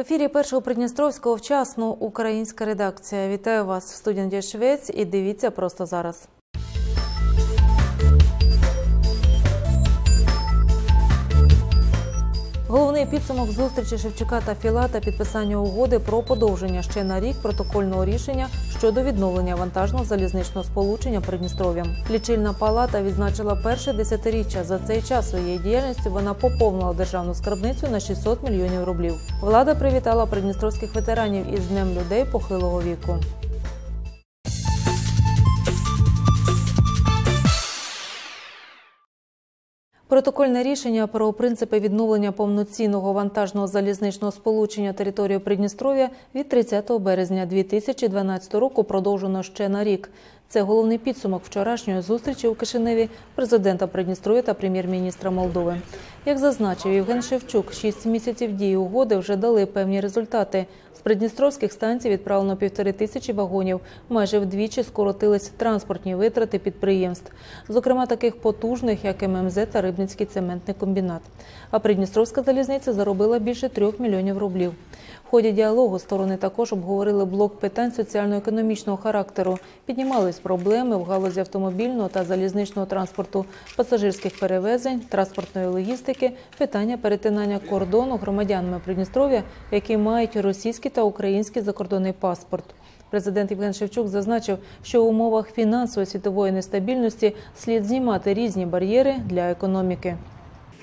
ефірі першого Придністровського вчасно українська редакція. Вітаю вас в студії Швець і дивіться просто зараз. Головний підсумок зустрічі Шевчука та Філа та підписання угоди про подовження ще на рік протокольного рішення щодо відновлення вантажного залізничного сполучення Придністров'ям. Лічильна палата відзначила перше десятиріччя. За цей час своєї діяльності вона поповнила державну скарбницю на 600 мільйонів рублів. Влада привітала придністровських ветеранів із днем людей похилого віку. Протокольне рішення про принципи відновлення повноцінного вантажного залізничного сполучення території Придністров'я від 30 березня 2012 року продовжено ще на рік. Це головний підсумок вчорашньої зустрічі у Кишиневі президента Придністров'я та прем'єр-міністра Молдови. Як зазначив Євген Шевчук, шість місяців дії угоди вже дали певні результати. Придністровських станцій відправлено півтори тисячі вагонів. Майже вдвічі скоротились транспортні витрати підприємств, зокрема таких потужних, як ММЗ та Рибницький цементний комбінат. А Придністровська залізниця заробила більше трьох мільйонів рублів. Ході діалогу сторони також обговорили блок питань соціально-економічного характеру, піднімались проблеми в галузі автомобільного та залізничного транспорту, пасажирських перевезень, транспортної логістики, питання перетинання кордону громадянами Придністров'я, які мають російський та український закордонний паспорт. Президент Євген Шевчук зазначив, що в умовах фінансової світової нестабільності слід знімати різні бар'єри для економіки.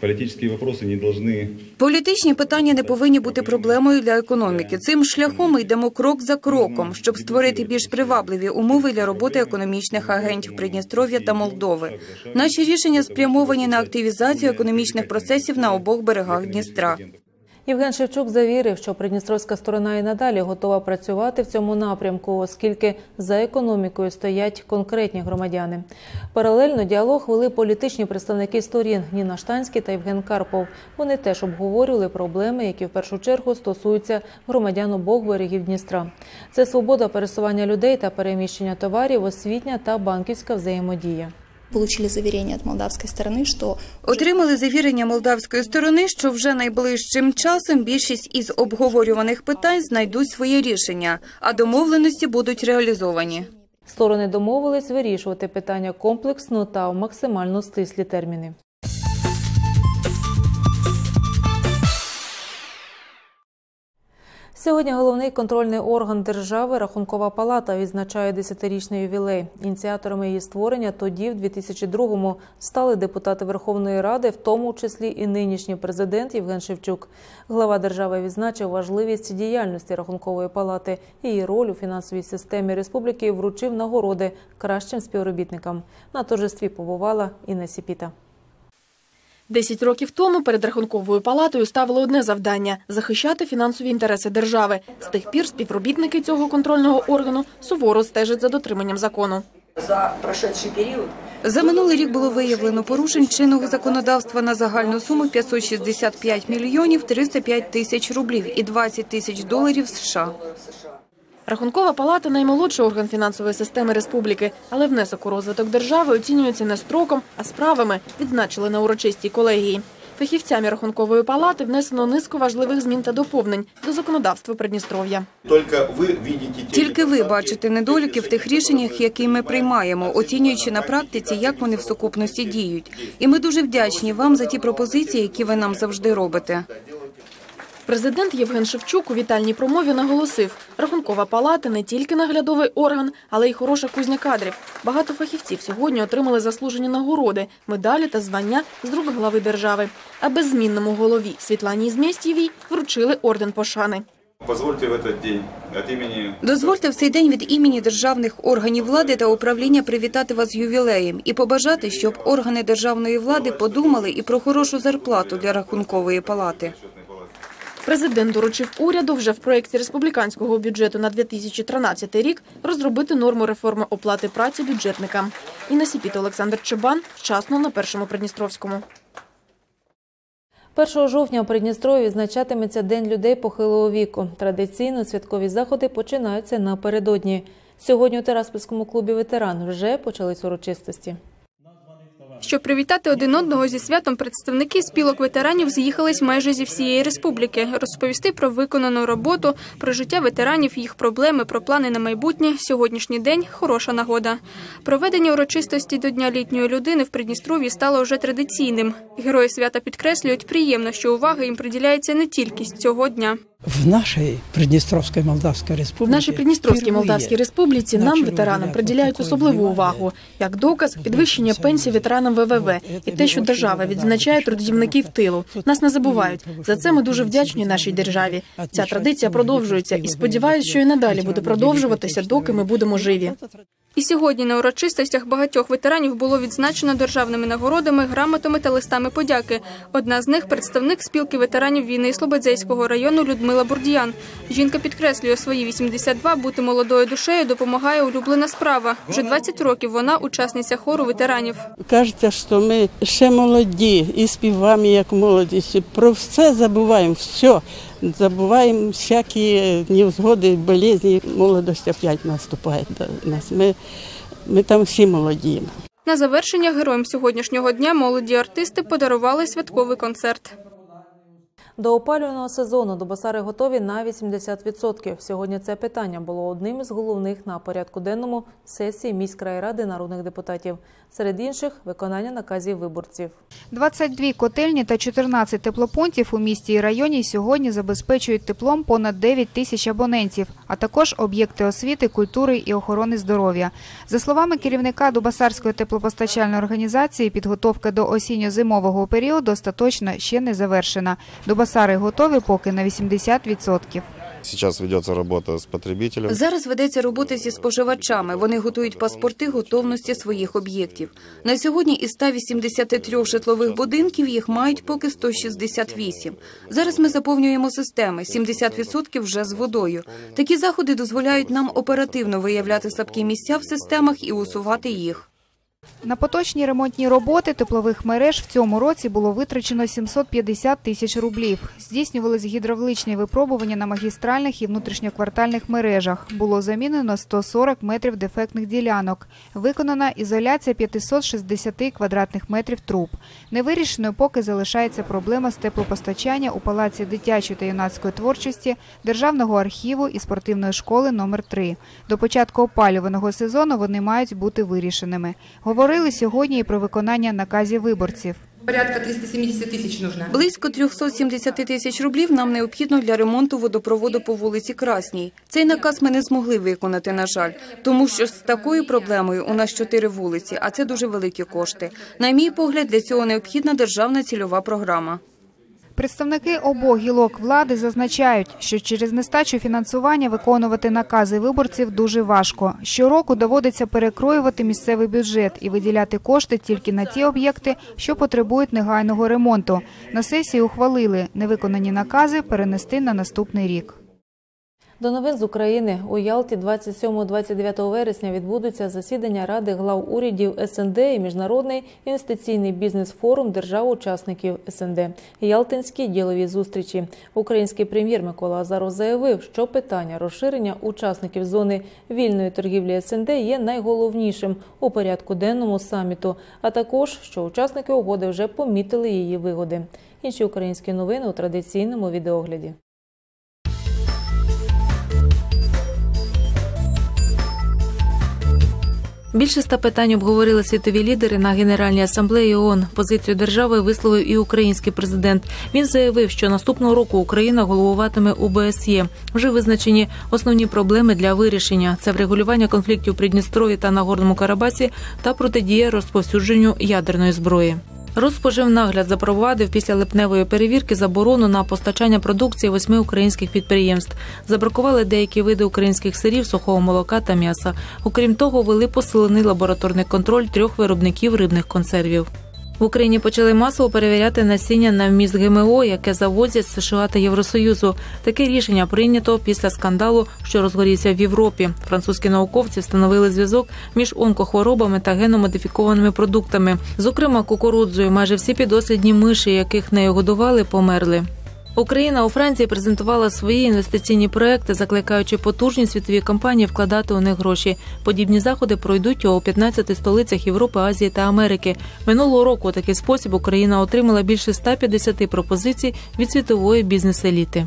Політичні вопроси не повинні... Політичні питання не повинні бути проблемою для економіки. Цим шляхом ми йдемо крок за кроком, щоб створити більш привабливі умови для роботи економічних агентів Придністров'я та Молдови. Наші рішення спрямовані на активізацію економічних процесів на обох берегах Дністра. Євген Шевчук завірив, що придністровська сторона і надалі готова працювати в цьому напрямку, оскільки за економікою стоять конкретні громадяни. Паралельно діалог вели політичні представники сторін Ніна Штанський та Євген Карпов. Вони теж обговорювали проблеми, які в першу чергу стосуються громадян обох берегів Дністра. Це свобода пересування людей та переміщення товарів, освітня та банківська взаємодія. Получили завірення від молдавської сторони, що Отримали завірення молдавської сторони, що вже найближчим часом більшість із обговорюваних питань знайдуть своє рішення, а домовленості будуть реалізовані. Сторони домовились вирішувати питання комплексно та в максимально стислі терміни. Сьогодні головний контрольний орган держави Рахункова палата відзначає десятирічний ювілей. Ініціаторами її створення тоді, в 2002-му, стали депутати Верховної Ради, в тому числі і нинішній президент Євген Шевчук. Глава держави відзначив важливість діяльності Рахункової палати, її роль у фінансовій системі республіки вручив нагороди кращим співробітникам. На торжестві побувала Інна Сіпіта. Десять років тому перед рахунковою палатою ставили одне завдання захищати фінансові інтереси держави. З тих пір співробітники цього контрольного органу суворо стежать за дотриманням закону. за прошедший период За минулий рік було виявлено порушень чинного законодавства на загальну суму 565 мільйонів 305 тисяч рублів і 20 тисяч доларів США. Рахункова палата наймолодший орган фінансової системи республіки, але внесок у розвиток держави оцінюється не строком, а справами, відзначили на урочистій колегії. Фахівцями рахункової палати внесено низку важливих змін та доповнень до законодавства Придністров'я. Только вы видите Тільки ви бачите недоліки в тих рішеннях, які ми приймаємо, оцінюючи на практиці, як вони в сукупності діють. І ми дуже вдячні вам за ті пропозиції, які ви нам завжди робите. Президент Євген Шевчук у вітальній промові наголосив, рахункова палата не тільки наглядовий орган, але й хороша кузня кадрів. Багато фахівців сьогодні отримали заслужені нагороди, медалі та звання з рук глави держави. А беззмінному голові Світлані Змєстєвій вручили орден пошани. Позвольте в этот день Дозвольте в цей день від імені державних органів влади та управління привітати вас з ювілеєм і побажати, щоб органи державної влади подумали і про хорошу зарплату для рахункової палати. Президент доручив уряду вже в проєкті республіканського бюджету на 2013 рік розробити норму реформи оплати праці бюджетникам. Інна Сіпіта, Олександр Чебан. Вчасно на Першому Придністровському. 1 жовтня у Придністрові відзначатиметься День людей похилого віку. Традиційно святкові заходи починаються напередодні. Сьогодні у Тераспільському клубі ветеран вже почались урочистості. Щоб привітати один одного зі святом, представники спілок ветеранів з'їхались майже зі всієї республіки, розповісти про виконану роботу, про життя ветеранів, їх проблеми, про плани на майбутнє. Сьогоднішній день хороша нагода. Проведення урочистості до Дня літньої людини в Придністров'ї стало вже традиційним. Герої свята підкреслюють, приємно, що увага їм приділяється не тільки з цього дня. В нашій Придністровській Молдавській В Республіці нашій Придністровській Молдавській Республіці нам, ветеранам, приділяють особливу увагу, як доказ підвищення пенсій ветеранам ВВВ і те, що держава відзначає трудівників тилу. Нас не забувають. За це ми дуже вдячні нашій державі. Ця традиція продовжується і сподіваюся, що і надалі буде продовжуватися, доки ми будемо живі. І сьогодні на урочистостях багатьох ветеранів було відзначено державними нагородами, грамотами та листами подяки. Одна з них представник спілки ветеранів війни Слободзейського району Людмила Бурдіян. Жінка підкреслює свої 82 бути молодою душею допомагає улюблена справа. Вже 20 років вона учасниця хору ветеранів. Кажеться, що ми ще молоді і співаємо як молодість. Про все забуваємо, все. Забуваємо всякі невзгоди, болезні. Молодость опять наступає до нас. Ми, ми там всі молоді. На завершення героям сьогоднішнього дня молоді артисти подарували святковий концерт. До опалювального сезону Дубасари готові на 80%. Сьогодні це питання було одним із головних на порядку денному сесії міськрайради народних депутатів. Серед інших виконання наказів виборців. 22 котельні та 14 теплопунктів у місті і районі сьогодні забезпечують теплом понад 9 тисяч абонентів, а також об'єкти освіти, культури і охорони здоров'я. За словами керівника Дубасарської теплопостачальної організації, підготовка до осінньо-зимового періоду остаточно ще не завершена. Дубасари готові поки на 80%. Сейчас ведется работа с потребителем. Зараз ведеться робота зі споживачами. Вони готують паспорти готовності своїх об'єктів. На сьогодні із 183 житлових будинків їх мають поки 168. Зараз ми заповнюємо системи. 70% вже з водою. Такі заходи дозволяють нам оперативно виявляти слабкі місця в системах і усувати їх. На поточні ремонтні роботи теплових мереж в цьому році було витрачено 750 тисяч рублів. Здійснювались гідравличні випробування на магістральних і внутрішньоквартальних мережах. Було замінено 140 метрів дефектних ділянок. Виконана ізоляція 560 квадратних метрів труб. Невирішеною поки залишається проблема з теплопостачання у Палаці дитячої та юнацької творчості, Державного архіву і спортивної школи номер 3 До початку опалюваного сезону вони мають бути вирішеними. Говорили сьогодні і про виконання наказів виборців. Порядка 370 тисяч нужна. Близько 370 тисяч рублів нам необхідно для ремонту водопроводу по вулиці Красній. Цей наказ ми не змогли виконати, на жаль, тому що з такою проблемою у нас чотири вулиці, а це дуже великі кошти. На мій погляд, для цього необхідна державна цільова програма. Представники обох гілок влади зазначають, що через нестачу фінансування виконувати накази виборців дуже важко. Щороку доводиться перекроювати місцевий бюджет і виділяти кошти тільки на ті об'єкти, що потребують негайного ремонту. На сесії ухвалили невиконані накази перенести на наступний рік. До новин з України у Ялті 27-29 вересня відбудуться засідання Ради глав урядів СНД і Міжнародний інвестиційний бізнес-форум держав-учасників СНД. Ялтинські ділові зустрічі. Український прем'єр Микола Азаров заявив, що питання розширення учасників зони вільної торгівлі СНД є найголовнішим у порядку денному саміту, а також що учасники угоди вже помітили її вигоди. Інші українські новини у традиційному відеогляді. Більше ста питань обговорили світові лідери на Генеральній асамблеї ООН. Позицію держави висловив і український президент. Він заявив, що наступного року Україна головуватиме ОБСЄ. Вже визначені основні проблеми для вирішення: це врегулювання конфліктів у Придністрові та Нагорному Карабасі та протидія розповсюдженню ядерної зброї. Розпоживнагляд запровадив після липневої перевірки заборону на постачання продукції восьми українських підприємств. Забракували деякі види українських сирів, сухого молока та м'яса. Окрім того, вели посилений лабораторний контроль трьох виробників рибних консервів. В Україні почали масово перевіряти насіння на вміст ГМО, яке завозять з США та Євросоюзу. Таке рішення прийнято після скандалу, що розгорівся в Європі. Французькі науковці встановили зв'язок між онкохворобами та геномодифікованими продуктами. Зокрема, кукурудзою майже всі підослідні миші, яких нею годували, померли. Україна у Франції презентувала свої інвестиційні проекти, закликаючи потужні світові компанії вкладати у них гроші. Подібні заходи пройдуть у 15 столицях Європи, Азії та Америки. Минулого року у такий спосіб Україна отримала більше 150 пропозицій від світової бізнес-еліти.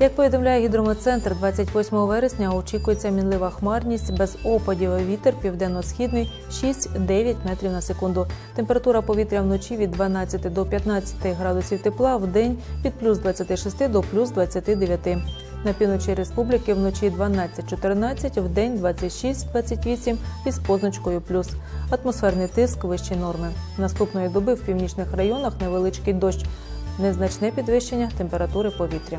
Як повідомляє гідрометцентр, 28 вересня очікується мінлива хмарність без опадів. Вітер південно-східний 6-9 метрів на секунду. Температура повітря вночі від 12 до 15 градусів тепла, в день від плюс 26 до плюс 29. На півночі республіки вночі 12-14, в день 26-28 із позначкою плюс. Атмосферний тиск вищі норми. Наступної доби в північних районах невеличкий дощ, незначне підвищення температури повітря.